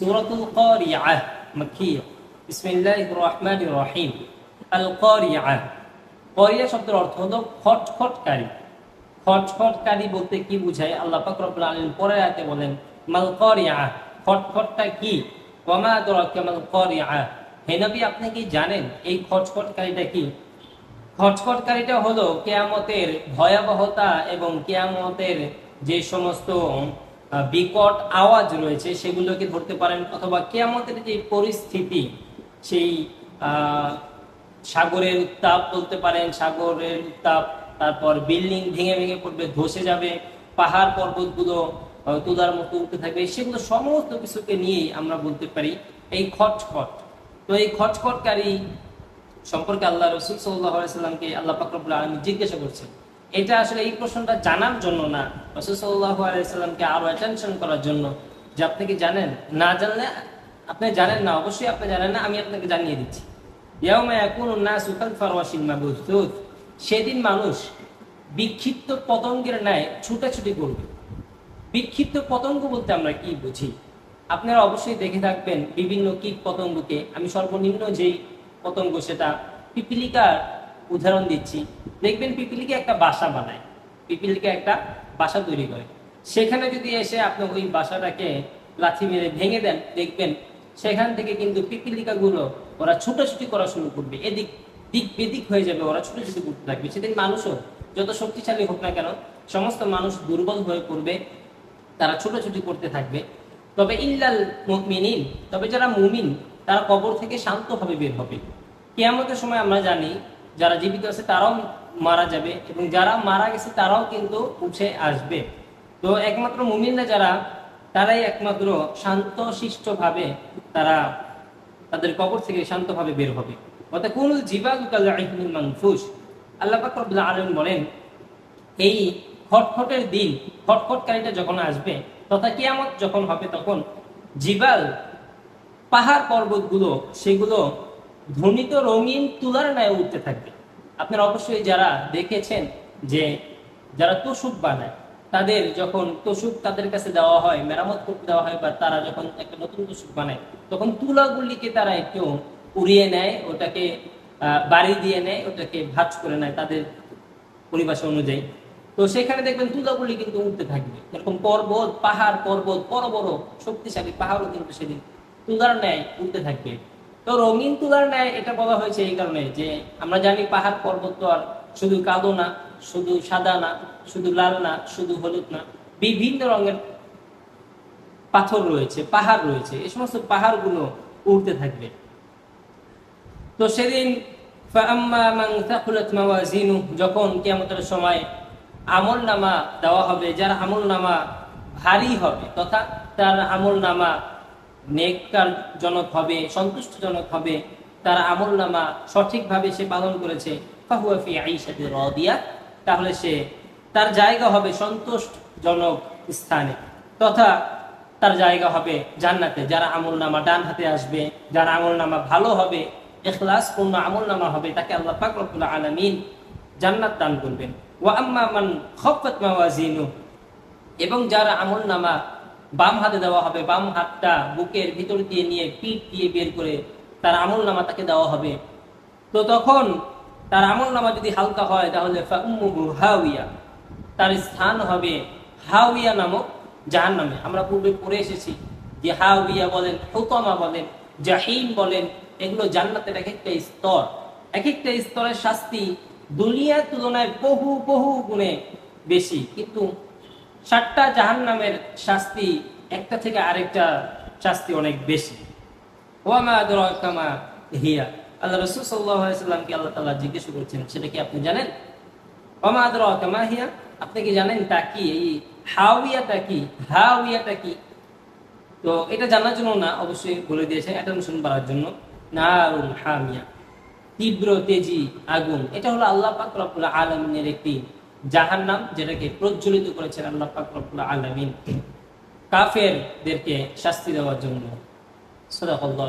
সূরাতুল রহিম আল কারিয়া শব্দের অর্থ হলো খটখটকারী। খটখটকারী বলতে কি বুঝায়? আল্লাহ পাক রব্বুল আলামিন পরে আয়াতে বলেন, মাল কারিআহ। খটখটটা কি? ওয়ামা আদরাকা মাল হে নবী, আপনি কি জানেন এই খটখটকারীটা কি? খটখটকারীটা হলো কেয়ামতের ভয়াবহতা এবং কেয়ামতের যে সমস্ত বিকট আওয়াজ রয়েছে, সেগুলোকে ধরতে পারেন অথবা কেয়ামতের যে পরিস্থিতি, সেই সাগরের উত্তাপ বলতে পারেন, সাগরের উত্তাপ, তারপর বিল্ডিং ভেঙে ভেঙে পড়বে, ধসে যাবে, পাহাড় পর্বতগুলো তুলার মতো উঠতে থাকবে, সেগুলো সমস্ত কিছুকে নিয়েই আমরা বলতে পারি এই খটখট। তো এই খটখটকারী সম্পর্কে আল্লাহ রসুল সাল্লাহামকে আল্লাহ পাকরবুল আলমী জিজ্ঞাসা করছেন এটা আসলে এই প্রশ্নটা জানার জন্য না। রসুল সাল্লাহ আলাইসাল্লামকে আরও অ্যাটেনশন করার জন্য। যে আপনি কি জানেন? না জানলে আপনি জানেন না, অবশ্যই আপনি জানেন না, আমি আপনাকে জানিয়ে দিচ্ছি। সেদিন মানুষ বিক্ষিপ্ত পতঙ্গের ন্যায় ছুটাছুটি করবে। বিক্ষিপ্ত পতঙ্গ বলতে আমরা কি বুঝি? আপনারা অবশ্যই দেখে থাকবেন বিভিন্ন কীট পতঙ্গকে। আমি সর্বনিম্ন যেই পতঙ্গ সেটা পিপিলিকার উদাহরণ দিচ্ছি। দেখবেন পিপিলিকা একটা বাসা বানায়। পিপিলিকা একটা বাসা তৈরি করে। সেখানে যদি এসে আপনি ওই বাসাটাকে লাথি মেরে ভেঙে দেন, দেখবেন সেখান থেকে কিন্তু পিপিলিকাগুলো ওরা ছুটোছুটি করা শুরু করবে। এদিক, দিক বেদিক হয়ে যাবে, ওরা ছুটোছুটি করতে থাকবে। সেদিন মানুষও যত শক্তিশালী হোক না কেন, সমস্ত মানুষ দুর্বল হয়ে পড়বে, তারা ছোটাছুটি করতে থাকবে। তবে ইল্লাল মুমিনিন, তবে যারা মুমিন, তারা কবর থেকে শান্তভাবে বের হবে। কেয়ামতের সময় আমরা জানি, যারা জীবিত আছে তারাও মারা যাবে এবং যারা মারা গেছে তারাও কিন্তু উঠে আসবে। তো একমাত্র মুমিনরা যারা, তারাই একমাত্র শান্ত শিষ্টভাবে তারা তাদের কবর থেকে শান্তভাবে বের হবে। অর্থাৎ কোন জিবাদুকাল মানফুস আল্লাহ রব্বুল বলেন, এই খটখটের দিন, খটখটকারীটা যখন আসবে, তথা কিয়ামত যখন হবে, তখন জিবাল, পাহাড় পর্বতগুলো, সেগুলো ধ্বনিত রঙিন তুলার ন্যায় উঠতে থাকবে। আপনারা অবশ্যই যারা দেখেছেন যে যারা তোষুক বানায়, তাদের যখন তোষুক তাদের কাছে দেওয়া হয়, মেরামত করতে দেওয়া হয় বা তারা যখন একটা নতুন তোষুক বানায়, তখন তুলাগুলিকে তারা একটু উড়িয়ে নেয়, ওটাকে বাড়ি দিয়ে নেয়, ওটাকে ভাঁজ করে নেয় তাদের পরিভাষা অনুযায়ী। তো সেখানে দেখবেন তুলাগুলি কিন্তু উঠতে থাকবে। এরকম পর্বত, পাহাড়, পর্বত, বড় বড়, শক্তিশালী পাহাড়ও কিন্তু সেদিন তুলার ন্যায় উঠতে থাকবে। তো রঙিন তুলার ন্যায় এটা বলা হয়েছে এই কারণে যে আমরা জানি পাহাড় পর্বত তো আর শুধু কালো না, শুধু সাদা না, শুধু লাল না, শুধু হলুদ না, বিভিন্ন রঙের পাথর রয়েছে, পাহাড় রয়েছে, এই সমস্ত পাহাড়গুলো উঠতে থাকবে। তো সেদিন যখন কেমতের সময় আমল নামা দেওয়া হবে, যার আমল নামা ভারী হবে, তথা তার আমল নামা নেককার জনক হবে, সন্তুষ্টজনক হবে, তার আমল নামা সঠিকভাবে সে পালন করেছে। তাহলে সে তার জায়গা হবে সন্তোষজনক স্থানে, তথা তার জায়গা হবে জান্নাতে। যারা আমল নামা ডান হাতে আসবে, যারা আমল নামা ভালো হবে এখলাস পূর্ণ আমল নামা হবে, তাকে আল্লাহ পাক রব্বুল আলামিন জান্নাত দান করবেন। ওয়া আম্মা মান খাফফাত মাওয়াজিনু এবং যার আমল নামা বাম হাতে দেওয়া হবে, বাম হাতটা বুকের ভিতর দিয়ে নিয়ে পিঠ দিয়ে বের করে তার আমল নামা তাকে দেওয়া হবে। তো তখন তার আমল নামা যদি হালকা হয়, তাহলে হাউইয়া তার স্থান হবে হাউইয়া নামক জাহান নামে আমরা পূর্বে পড়ে এসেছি যে হাউইয়া বলেন, হুতমা বলেন, জাহিম বলেন, এগুলো জান্নাতের এক একটা স্তর। এক একটা স্তরের শাস্তি দুনিয়ার তুলনায় বহু বহু গুণে বেশি। কিন্তু ষাটটা জাহান নামের শাস্তি, একটা থেকে আরেকটা শাস্তি অনেক বেশি। ওয়ামা আদরাকামা হিয়া। আল্লাহ রসুল সাল্লামকে আল্লাহ তাআলা জিজ্ঞেস করেছেন, সেটা কি আপনি জানেন? ওয়ামা আদরাকামা হিয়া, আপনি কি জানেন তা কি? এই হাওয়াটা কি? হাওয়াটা কি? তো এটা জানার জন্য না, অবশ্যই বলে দিয়েছেন অ্যাটেনশন বাড়ার জন্য। নারুন হামিয়া, তীব্র তেজি আগুন। এটা হলো আল্লাহ পাক রব্বুল আলামিনের একটি জাহান্নাম যেটাকে প্রজ্বলিত করেছেন আল্লাহ পাকুল আলমিন। কাফেরদেরকে শাস্তি দেওয়ার জন্য। সদাকল্লাহ